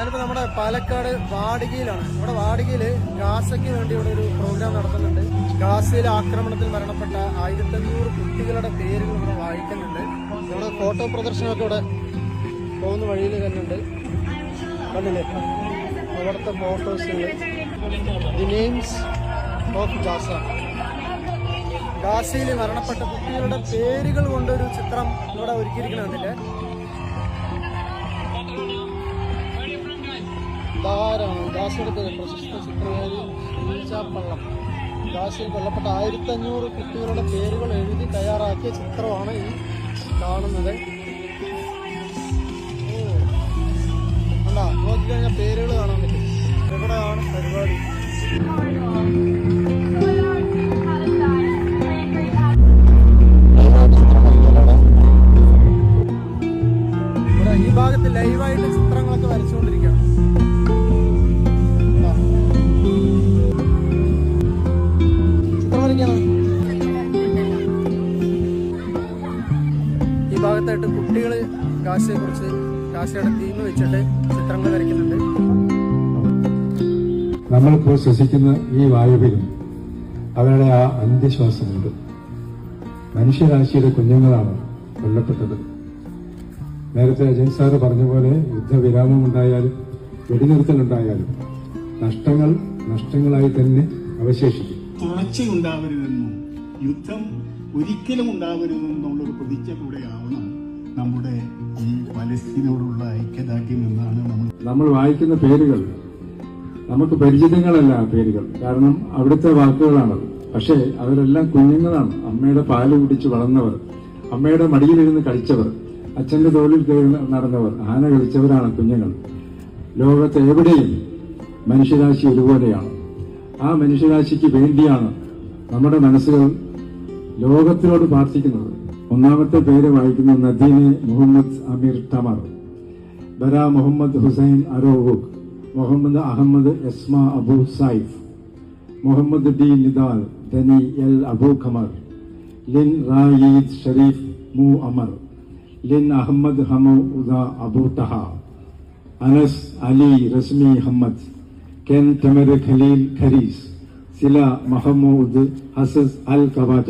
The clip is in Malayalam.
ഞാനിപ്പോ നമ്മുടെ പാലക്കാട് വാടികയിലാണ്. നമ്മുടെ വാടികയിൽ ഗാസയ്ക്ക് വേണ്ടി ഇവിടെ ഒരു പ്രോഗ്രാം നടത്തുന്നുണ്ട്. ഗാസയിലെ ആക്രമണത്തിൽ മരണപ്പെട്ട ആയിരത്തി അഞ്ഞൂറ് കുട്ടികളുടെ പേരുകൾ ഇവിടെ വായിക്കുന്നുണ്ട്. നമ്മുടെ ഫോട്ടോ പ്രദർശനമൊക്കെ ഇവിടെ പോകുന്ന വഴിയിൽ തന്നെയുണ്ട് കണ്ടില്ലേ? അവിടുത്തെ ഫോട്ടോസുകൾ ദി നെയിംസ് ഓഫ് ഗാസ. ഗാസയിൽ മരണപ്പെട്ട കുട്ടികളുടെ പേരുകൾ കൊണ്ടൊരു ചിത്രം ഇവിടെ ഒരുക്കിയിരിക്കണമെന്നില്ലേ ധാരാളം പേര് പ്രശസ്ത ചിത്രകാരി ഈശാപ്പള്ളം പള്ളം. ഗാസയിൽ കൊല്ലപ്പെട്ട ആയിരത്തി അഞ്ഞൂറ് കുട്ടികളുടെ പേരുകൾ എഴുതി തയ്യാറാക്കിയ ചിത്രമാണ് ഈ കാണുന്നത്. കണ്ടാ? നോക്കിക്കഴിഞ്ഞാൽ പേരുകൾ കാണാൻ പറ്റും. എവിടെയാണ് പരിപാടി? ഇവിടെ ഈ ഭാഗത്ത് ലൈവായിട്ട് ചിത്രങ്ങളൊക്കെ വരച്ചുകൊണ്ടിരിക്കുകയാണ്. ഭാഗത്തായിട്ട് കുട്ടികൾ കാശിയെ കുറിച്ച് കാശിയുടെ തീം വെച്ചിട്ട് ചിത്രങ്ങൾ വരയ്ക്കുന്നുണ്ട്. നമ്മളിപ്പോൾ ശ്വസിക്കുന്ന ഈ വായുവിലും അവരുടെ ആ അന്ത്യശ്വാസമുണ്ട്. മനുഷ്യരാശിയുടെ കുഞ്ഞുങ്ങളാണ് കൊല്ലപ്പെട്ടത്. നേരത്തെ അജയ് സാറ് പറഞ്ഞ പോലെ യുദ്ധവിരാമം ഉണ്ടായാലും വെടിനിർത്തലുണ്ടായാലും നഷ്ടങ്ങൾ നഷ്ടങ്ങളായി തന്നെ അവശേഷിക്കും. തുടർച്ചയുണ്ടാവരുതെന്നും യുദ്ധം ഒരിക്കലും ഉണ്ടാകരുതെന്നുള്ളൊരു പ്രതിജ്ഞ കൂടെ ആവണം നമ്മുടെ ഈ പലസ്തീനോടുള്ള ഐക്യദാർഢ്യം എന്നാണ് നമ്മൾ നമ്മൾ വായിക്കുന്ന പേരുകൾ നമുക്ക് പരിചിതങ്ങളല്ല പേരുകൾ. കാരണം അവിടുത്തെ വാക്കുകളാണത്. പക്ഷേ അവരെല്ലാം കുഞ്ഞുങ്ങളാണ്. അമ്മയുടെ പാൽ കുടിച്ച് വളർന്നവർ അമ്മയുടെ മടിയിലിരുന്ന് കളിച്ചവർ അച്ഛന്റെ തോളിൽ നടന്നവർ ആന കളിച്ചവരാണ് കുഞ്ഞുങ്ങൾ. ലോകത്ത് എവിടെയും മനുഷ്യരാശി ഒരുപോലെയാണ്. ആ മനുഷ്യരാശിക്ക് വേണ്ടിയാണ് നമ്മുടെ മനസ്സുകൾ ലോകത്തിനോട് പ്രാർത്ഥിക്കുന്നത് ഒന്നാമത്തെ പേര് വായിക്കുന്ന നദീനെ Mohammed Amir Tamer Bara Mohammed Hussein അരോഹുഖ് Mohammed Ahmed Esma Abu Saif Mohammed ഡി നിദാൽ ധനി L Abu Khmer Lin Raed Sharif മു Amar Lin Ahmed ഹമു ഉദ Abu Taha Anas Ali Resmi Hammad കെൻ തമർ ഖലീൽ ഖരീസ് സില മഹമ്മൂദ് ഹസസ് അൽ കവാജ